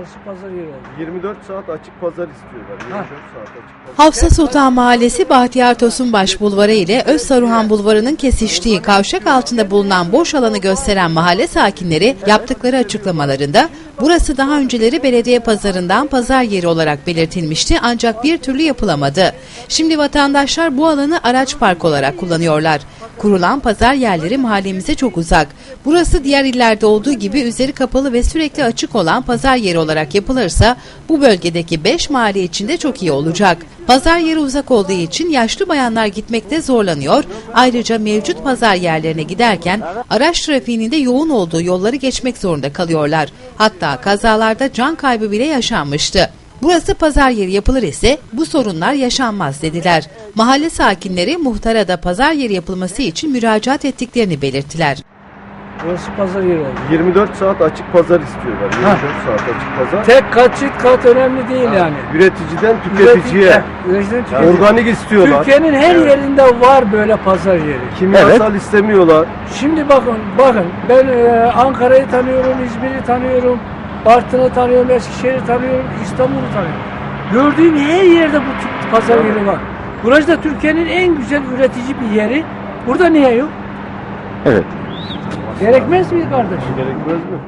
Burası pazar yeri oldu. 24 saat açık pazar istiyorlar. 24 Ha. saat açık pazar. Hafsa Sultan Mahallesi Bahtiyar Tosunbaş Bulvarı ile Özsaruhan Bulvarı'nın kesiştiği kavşak altında bulunan boş alanı gösteren mahalle sakinleri yaptıkları açıklamalarında burası daha önceleri belediye pazarından pazar yeri olarak belirtilmişti ancak bir türlü yapılamadı. Şimdi vatandaşlar bu alanı araç park olarak kullanıyorlar. Kurulan pazar yerleri mahallemize çok uzak. Burası diğer illerde olduğu gibi üzeri kapalı ve sürekli açık olan pazar yeri olarak yapılırsa bu bölgedeki 5 mahalle içinde çok iyi olacak. Pazar yeri uzak olduğu için yaşlı bayanlar gitmekte zorlanıyor. Ayrıca mevcut pazar yerlerine giderken araç trafiğinin de yoğun olduğu yolları geçmek zorunda kalıyorlar. Hatta kazalarda can kaybı bile yaşanmıştı. Burası pazar yeri yapılır ise bu sorunlar yaşanmaz dediler. Mahalle sakinleri muhtara da pazar yeri yapılması için müracaat ettiklerini belirttiler. Burası pazar yeri oldu. 24 saat açık pazar istiyorlar. 24 saat açık pazar. Tek kat çift kat önemli değil yani. Üreticiden tüketiciye. Üreticiden tüketiciye. Organik istiyorlar. Türkiye'nin her Evet. yerinde var böyle pazar yeri. Kimyasal istemiyorlar. Şimdi bakın, bakın ben e, Ankara'yı tanıyorum, İzmir'i tanıyorum, Bartın'ı tanıyorum, Eskişehir'i tanıyorum, İstanbul'u tanıyorum. Gördüğüm her yerde bu tip pazar yeri var. Burası da Türkiye'nin en güzel üretici bir yeri. Burada niye yok? Evet. Gerekmez mi kardeş? Gerekmez mi?